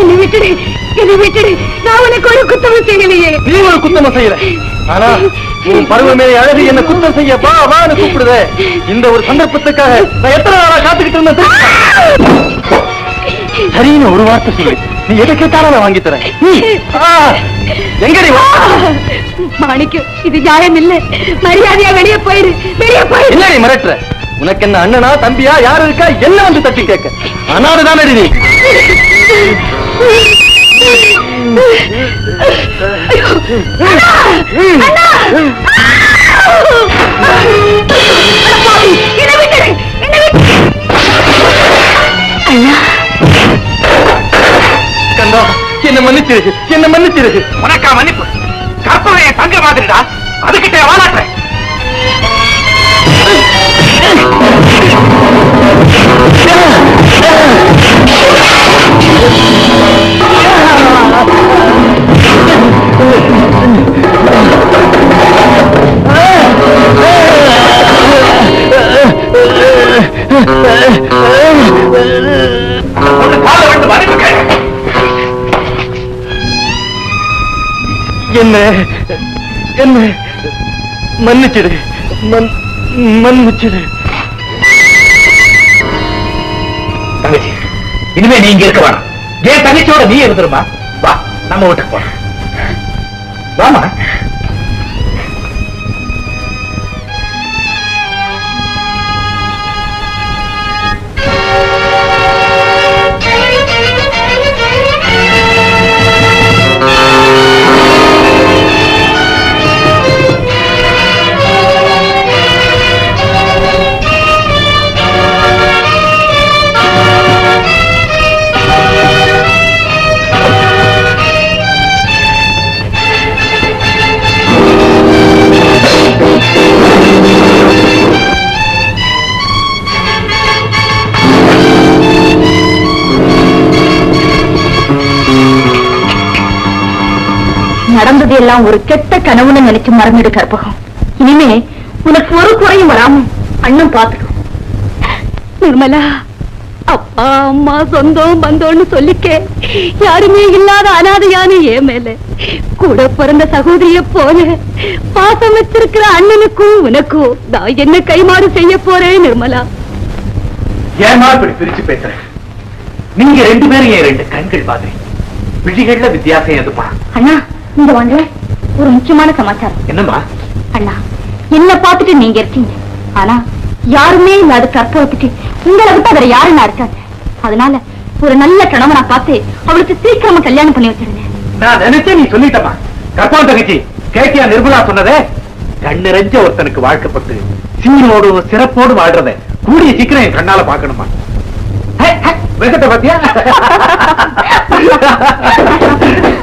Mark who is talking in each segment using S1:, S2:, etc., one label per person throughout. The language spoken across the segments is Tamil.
S1: என்னை விட்டுடு என்னை விட்டுடு. நான் உனக்கு ஒரு குத்தமும் செய்யலையே.
S2: நீ ஒரு குத்தம் செய்யல. ஆனா உன் பருவமே அழகு என்ன குத்தம் செய்ய வா வான்னு கூப்பிடுதே. இந்த ஒரு சந்தர்ப்பத்துக்காக நான் எத்தனை நாளா காத்துக்கிட்டு இருந்தேன்? சரின்னு ஒரு வார்த்தை சொல்லு. நீ எதை கேட்டாலும் நான் வாங்கி தரேன். எங்கடி வா?
S1: மாணிக்கம் இது நியாயம் இல்ல. மரியாதையா வெளியே போயிரு வெளியே போயிரு.
S2: என்னடி மிரட்டுற? உனக்கு என்ன அண்ணனா தம்பியா யாரு இருக்கா என்ன வந்து தட்டி கேட்க? அனாதுதானே நீ? கந்தா என்ன மன்னிச்சிருக்கு என்ன மன்னிச்சிருக்கு
S3: உனக்கா மன்னிப்பு? கற்பனை என் தங்க மாதிரிடா அதுகிட்ட வாழாட்டுறேன்
S2: என்ன என்ன மன்னிச்சிடு. மன் மன்னிச்சிடு.
S3: தங்கச்சி இனிமே நீ இங்க இருக்க வேணாம். என் தங்கச்சியோட நீ இருந்துருமா வா நம்ம வீட்டுக்கு போலாம். வாமா
S1: நடந்தது எல்லாம் ஒரு கெட்ட கனவுன்னு நினைச்சு மறந்துடு கற்பகம் இனிமே உனக்கு ஒரு குறையும் வராம அண்ணன் பாத்துக்கும் நிர்மலா அப்பா அம்மா சொந்தம் பந்தம்னு சொல்லிக்க யாருமே இல்லாத அனாதையான ஏன் மேல. கூட பிறந்த சகோதரிய போல பாசம் வச்சிருக்கிற அண்ணனுக்கும் உனக்கும் நான் என்ன கைமாறு செய்ய போறேன் நிர்மலா?
S3: ஏமா இப்படி பிரிச்சு பேசுறேன் நீங்க ரெண்டு பேரும் என் ரெண்டு கண்கள் மாதிரி. விழிகள்ல வித்தியாசம் எதுப்பா?
S1: அண்ணா இங்க வாங்க ஒரு முக்கியமான சமாச்சாரம்.
S3: என்னம்மா?
S1: அண்ணா என்ன பார்த்துட்டு நீங்க இருக்கீங்க. ஆனா யாருமே இல்லாத கற்பகத்துக்கு உங்களை விட்டு வேற யாருன்னா இருக்காங்க? அதனால ஒரு நல்ல கணவனா பார்த்து அவளுக்கு சீக்கிரமா கல்யாணம் பண்ணி வச்சிருங்க.
S3: நான் நினைச்சேன் நீ சொல்லிட்டமா கற்பம் தங்கச்சி கேட்டியா நிர்மலா சொன்னதே? கண்ணிறைஞ்ச ஒருத்தனுக்கு வாழ்க்கப்பட்டு சீரோடு சிறப்போடு வாழ்றத கூடிய சீக்கிரம் என் கண்ணால பாக்கணுமா வெங்கத்தை பாத்தியா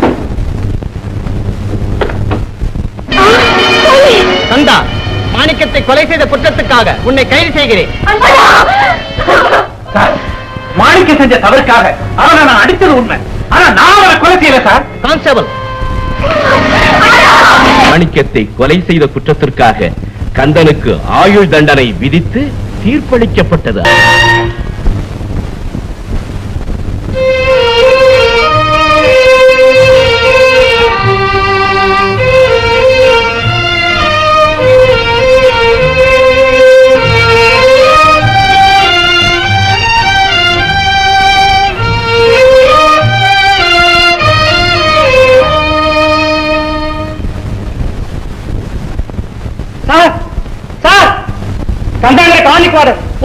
S2: கந்தா மாணிக்கத்தை கொலை செய்த குற்றத்துக்காக உன்னை கைது செய்கிறேன்.
S3: சார் மாணிக்க செஞ்ச தவறுக்காக அவனை நான் அடித்தது உண்மை. ஆனா நான் அவனை கொலை செய்யல சார்.
S2: கான்ஸ்டபிள்.
S4: மாணிக்கத்தை கொலை செய்த குற்றத்திற்காக கந்தனுக்கு ஆயுள் தண்டனை விதித்து தீர்ப்பளிக்கப்பட்டது.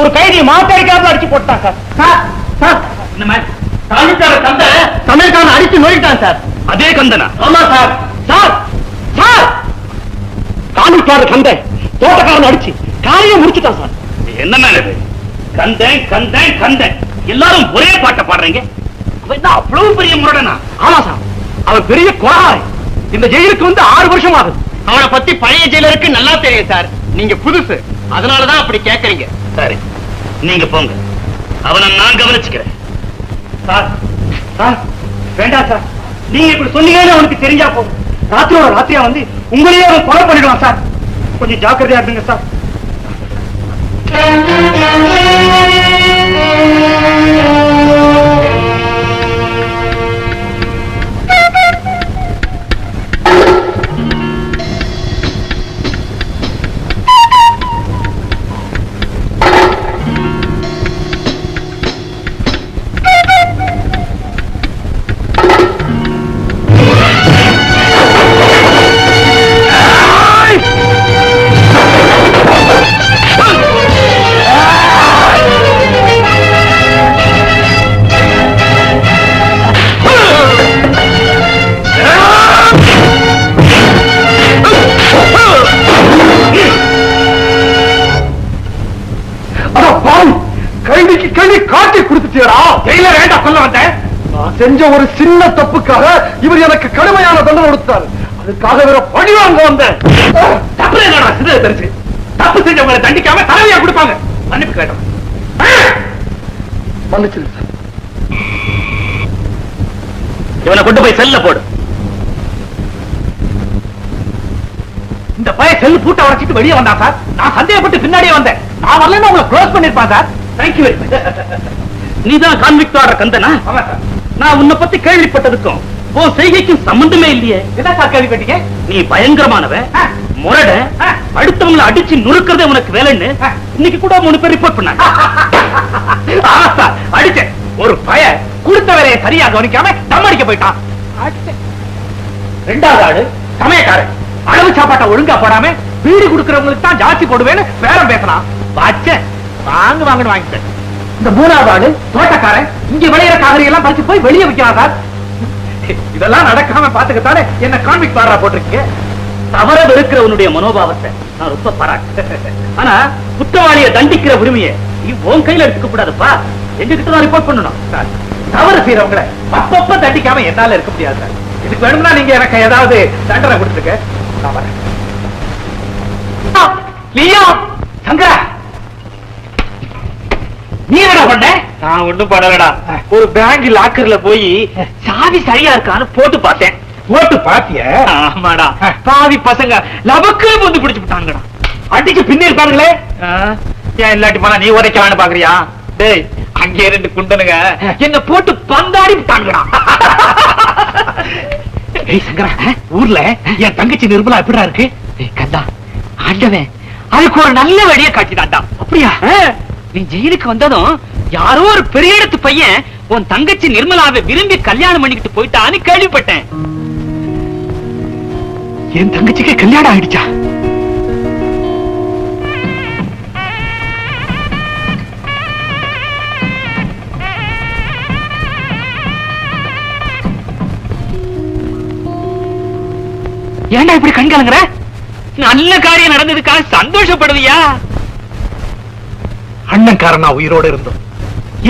S2: ஒரு கைதியை மாத்தடிக்காம அடிச்சு போட்டான் சார். Sir sir.
S3: தாலிக்கார கந்த?
S2: சமையல்காரன் அடிச்சு நோயிட்டான் சார்.
S3: அதே கந்தனா?
S2: ஆமா சார். Sir sir. காணிக்கார கந்த தோட்டக்காரன் அடிச்சு காரியம் முடிச்சுட்டான் சார்.
S3: என்ன இது? கந்தன் கந்தன் கந்தன். எல்லாரும் ஒரே பாட்டை பாடுறீங்க. என்ன அவ்வளவு பெரிய முரடனா?
S2: ஆமா சார். அவன் பெரிய கொலாய் இந்த ஜெயிலுக்கு வந்து ஆறு வருஷம் ஆகுது அவனை பத்தி பழைய ஜெயிலருக்கு நல்லா தெரியும் சார். நீங்க புதுசு. அதனாலதான் அப்படி கேக்குறீங்க.
S3: சரி. நீங்க போங்க. அவனை நான் கவனிச்சுக்கிறேன்.
S2: சார் சார் வேண்டாம் சார். நீங்க இப்படி சொன்னீங்கன்னு அவனுக்கு தெரிஞ்சா போதும். ராத்திரியோட ராத்திரியா வந்து உங்களையே அவன் கொலை பண்ணிடுவான் சார். கொஞ்சம் ஜாக்கிரதையா இருந்துங்க சார். செஞ்ச ஒரு சின்ன தப்புக்காக இவர் எனக்கு கடுமையான தண்டனை கொடுத்தார். அதுக்காக வேற பழி வாங்க வந்தேன்.
S3: தப்பு என்னடா செஞ்சவங்களை தண்டிக்காம தலைவியா கொடுப்பாங்க. மன்னிப்பு கேட்டோம்.
S2: மன்னிச்சிருங்க சார்.
S3: இவனை கொண்டு போய் செல்ல போடு. இந்த பையன் செல்லு பூட்ட உடைச்சிட்டு வெளியே வந்தான் சார். நான் சந்தேகப்பட்டு பின்னாடியே வந்தேன். நான் வரலன்னு உங்களை close பண்ணிருப்பான் sir. Thank you very much
S4: நீதான் கான்விக்ட் ஆடுற கந்தனா நான் உன்னை பத்தி கேள்விப்பட்டதுக்கும் உன் செய்கைக்கும் சம்பந்தமே இல்லையே.
S3: கேள்விப்பட்டீங்க?
S4: நீ பயங்கரமானவன். முரட. அடுத்தவங்களை அடிச்சு நுறுக்கிறதே உனக்கு வேலைன்னு. இன்னைக்கு கூட மூணு பேர் ரிப்போர்ட் பண்ணாங்க.
S3: அடிச்சேன். ஒரு பய கொடுத்த வேலையை சரியா கவனிக்காம தம் அடிக்க போயிட்டான். ரெண்டாவது ஆளு சமயக்காரன். அளவு சாப்பாட்டை ஒழுங்கா போடாம வீடு கொடுக்கறவங்களுக்கு தான் ஜாஸ்தி போடுவேன்னு பேரம் பேசலாம் வாங்க வாங்கன்னு வாங்கிட்டேன். இந்த மூணாவது ஆளு தோட்டக்காரன் இங்க விளையிற காவிரி எல்லாம் பறிச்சு போய் வெளியே வைக்கிறான் சார். இதெல்லாம் நடக்காம பாத்துக்கத்தானே என்ன கான்விக் பாடுறா போட்டிருக்கீங்க.
S4: தவற வெறுக்கிறவனுடைய மனோபாவத்தை நான் ரொம்ப பாராட்டு ஆனா குற்றவாளியை தண்டிக்கிற உரிமையை நீ உன் கையில எடுத்துக்க கூடாதுப்பா. எங்ககிட்ட தான் ரிப்போர்ட் பண்ணணும்.
S3: சார் தவறு செய்யறவங்கள அப்பப்ப தண்டிக்காம என்னால இருக்க முடியாது சார். இதுக்கு வேணும்னா நீங்க எனக்கு ஏதாவது தண்டனை கொடுத்துருக்க நான் வரேன். சங்கரா. நீ என்ன பண்ண
S4: நான் ஒண்ணும் பண்ணலடா. ஒரு பேங்க் லாக்கர்ல போய் சாவி சரியா இருக்கான்னு போட்டு பார்த்தேன்.
S3: ஓட்டு பாத்திய?
S4: ஆமாடா. பாவி பசங்க லபக்கு வந்து பிடிச்சு விட்டாங்கடா.
S3: அடிக்கு பின்னே இருப்பாங்களே
S4: ஏன் இல்லாட்டி போனா நீ உதைக்கலான்னு பாக்குறியா? டேய் அங்கே ரெண்டு குண்டனுங்க. என்ன போட்டு பந்தாடி விட்டாங்கடா.
S3: ஏய் சங்கரா ஊர்ல என் தங்கச்சி நிர்மலா எப்படிடா இருக்கு?
S4: கண்டா ஆண்டவன் அதுக்கு ஒரு நல்ல வழியை காட்டிதாண்டா
S3: அப்படியா?
S4: நீ ஜெயிலுக்கு வந்ததும் யாரோ ஒரு பெரிய இடத்து பையன் உன் தங்கச்சி நிர்மலாவை விரும்பி கல்யாணம் பண்ணிக்கிட்டு போயிட்டான்னு கேள்விப்பட்டேன்.
S3: என் தங்கச்சிக்கு கல்யாணம் ஆயிடுச்சா?
S4: ஏண்டா இப்படி கண் கலங்குற நல்ல காரியம் நடந்ததுக்காக சந்தோஷப்படுவியா?
S3: அண்ணன்காரனா உயிரோட இருந்தோம்.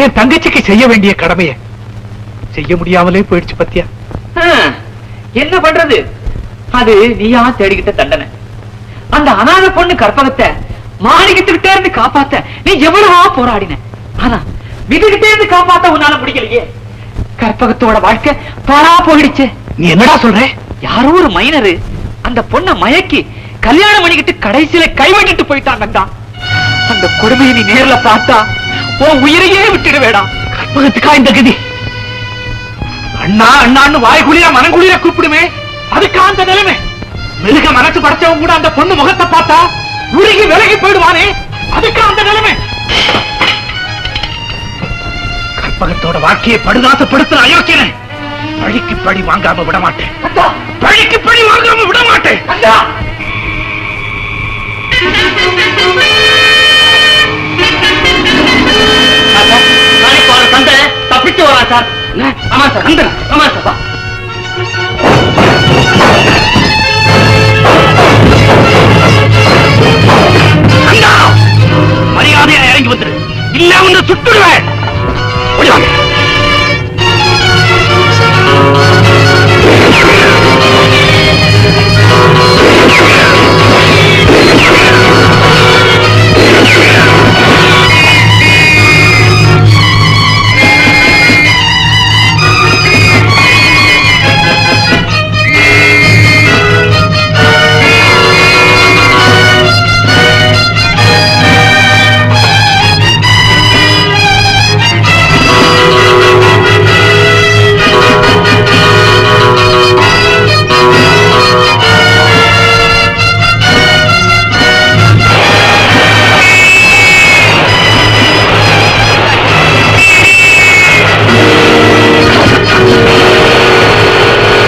S3: என் தங்கச்சிக்கு செய்ய வேண்டிய கடமைய? செய்ய முடியாமலே போயிடுச்சு பத்தியா?
S4: என்ன பண்றது? அது நீயா தேடிக்கிட்ட தண்டனை. அந்த அனாதை பொண்ணு கற்பகத்தை மாணிக்கத்துக்கிட்டே இருந்து காப்பாத்த நீ எவ்வளவா போராடின. ஆனா விதுகிட்டே இருந்து காப்பாத்த உன்னால முடியலையே. கற்பகத்தோட வாழ்க்கை பாழா போயிடுச்சு.
S3: நீ என்னடா சொல்ற?
S4: யாரோ ஒரு மைனரு அந்த பொண்ண மயக்கி கல்யாணம் பண்ணிக்கிட்டு கடைசியில கைவிட்டுட்டு போயிட்டாங்கடா அந்த கொடுமையை நீ நேர்ல பார்த்தா உன் உயிரையே விட்டுட வேடாம்
S3: கற்பகத்துக்கா இந்த கதி? அண்ணா அண்ணான்னு வாய் குளிர மனம் குளிர கூப்பிடுமே. அதுக்கா அந்த நிலைமை? மிருக மனசு படைச்சவன் கூட அந்த பொண்ணு முகத்தை பார்த்தா உருகி விலகி போயிடுவானே. அதுக்கா அந்த நிலைமை? கற்பகத்தோட வாழ்க்கையை படுதாசப்படுத்துற அயோக்கியனை பழிக்கு பழி வாங்காம விட மாட்டேன் பழிக்கு பழி வாங்காம விட மாட்டேன்
S4: தந்தை தப்பிச்சு வரா சார் ஆமா சார் கந்தன் ஆமா சார்!
S3: மரியாதையா இறங்கி வந்துரு. இல்ல உன்னை சுட்டுடுவேன்.